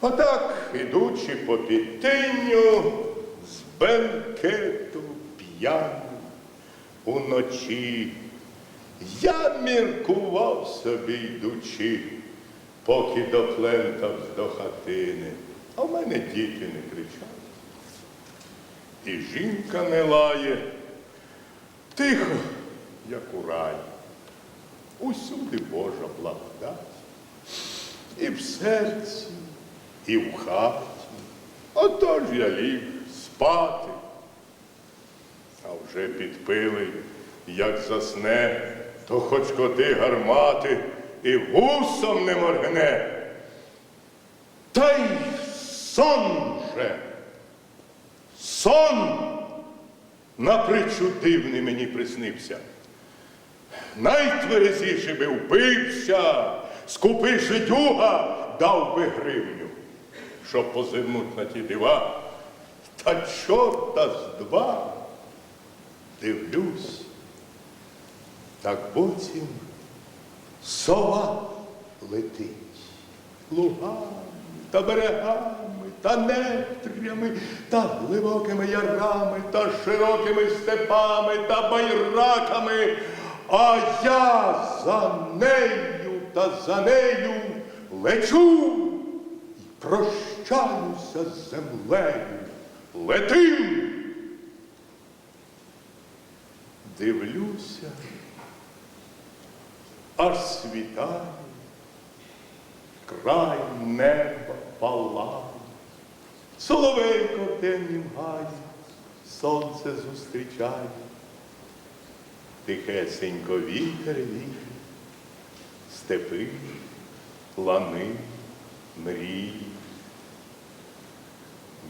Отак, ідучи по підтинню, з бенкету п'яну уночі, я міркував собі йдучи, поки доплентавсь до хатини, а в мене діти не кричать. І жінка не лає, тихо, як у раї. Усюди Божа благодать. І в серці, і в хаті. Отож я ліг спати. А вже підпилий, як засне, то хоч коти гармати і вусом не моргне. Та й сон же, сон напричу дивний мені приснився. Найтверезіше би вбився, скупий жидюга дав би гривню, щоб позирнуть на ті дива. Та чорта з два. Дивлюсь, так боцім сова летить. Лугами та берегами, та нефтрями, та глибокими ярами, та широкими степами, та байраками, а я за нею та за нею лечу прощаюся з землею. Летим. Дивлюся, аж світає, край неба палає, соловейко в гаї, сонце зустрічає, тихесенько вітер віє, степи, лани, мрії.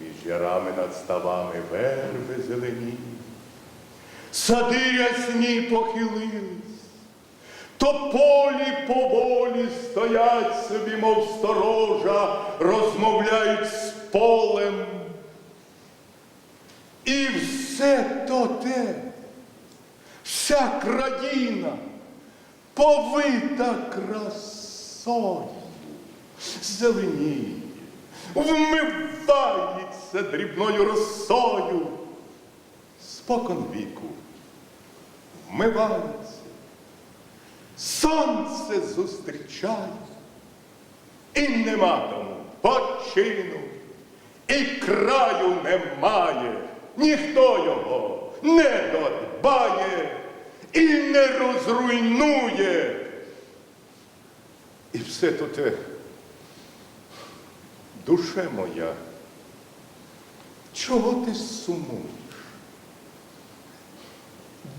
Між ярами над ставами верби зелені, сади ясні похилились, тополі поволі стоять собі, мов сторожа, розмовляють з полем. І все то те, вся країна повита красою, зеленіє, вмивається дрібною росою, спокон віку вмивається, сонце зустрічає, і нема тому почину, і краю немає, ніхто його не додбає і не розруйнує. І все то те, душе моя, чого ти сумуєш?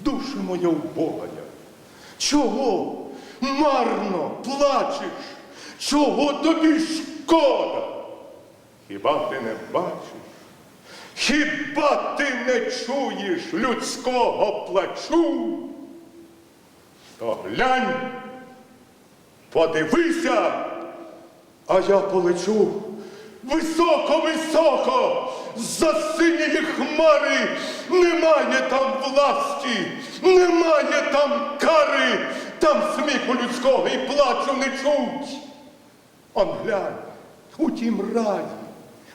Душе моя убогая, чого марно плачеш? Чого тобі шкода? Хіба ти не бачиш? Хіба ти не чуєш людського плачу? То глянь, подивися, а я полечу високо-високо, за синієї хмари немає там власті, немає там кари, там сміху людського і плачу не чуть. Он глянь, у тім раї,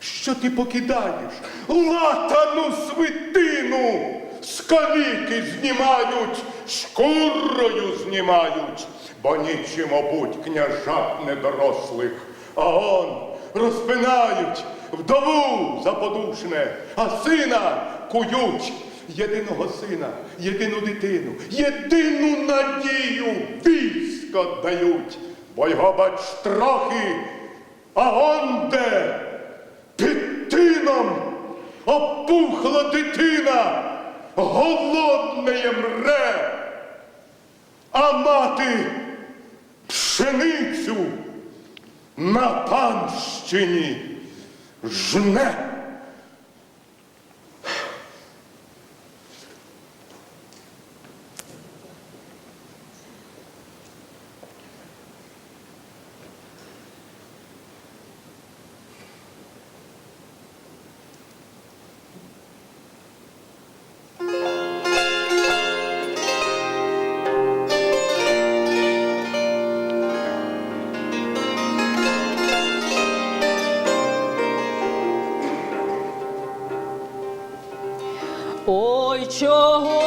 що ти покидаєш, латану свитину, скаліки знімають, шкурою знімають, бо нічим обуть княжат недорослих, а он розпинають вдову заподушне, а сина кують. Єдиного сина, єдину дитину, єдину надію військо дають, бо його бач трохи, а он де під тином опухла дитина, голодне мре, а мати пшеницю на панщині жне. чого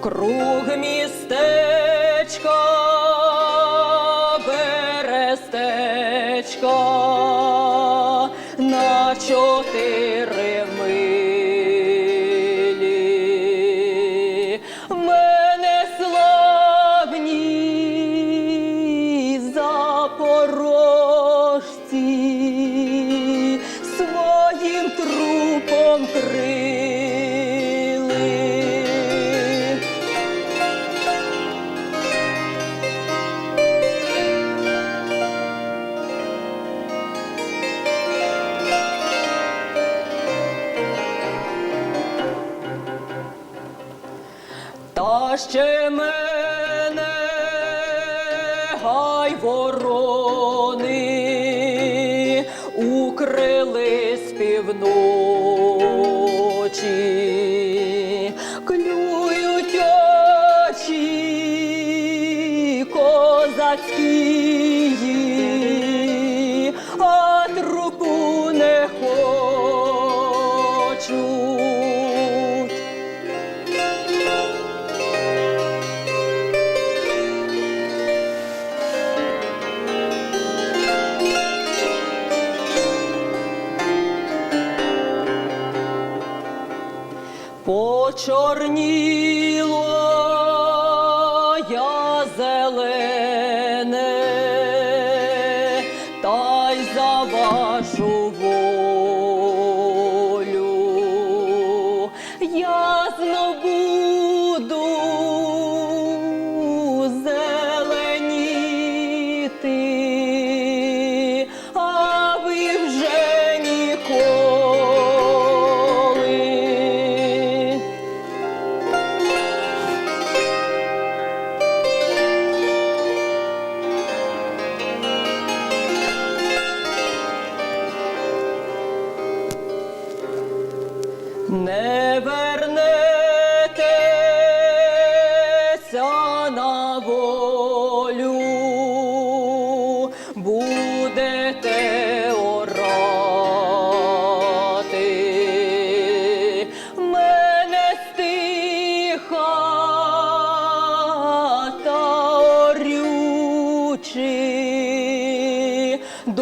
круг містечка, берестечка на чотири. Мене славні запорожці своїм трупом три. Паще мене, гай ворони, укрили з півночі. чорні.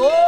Oh.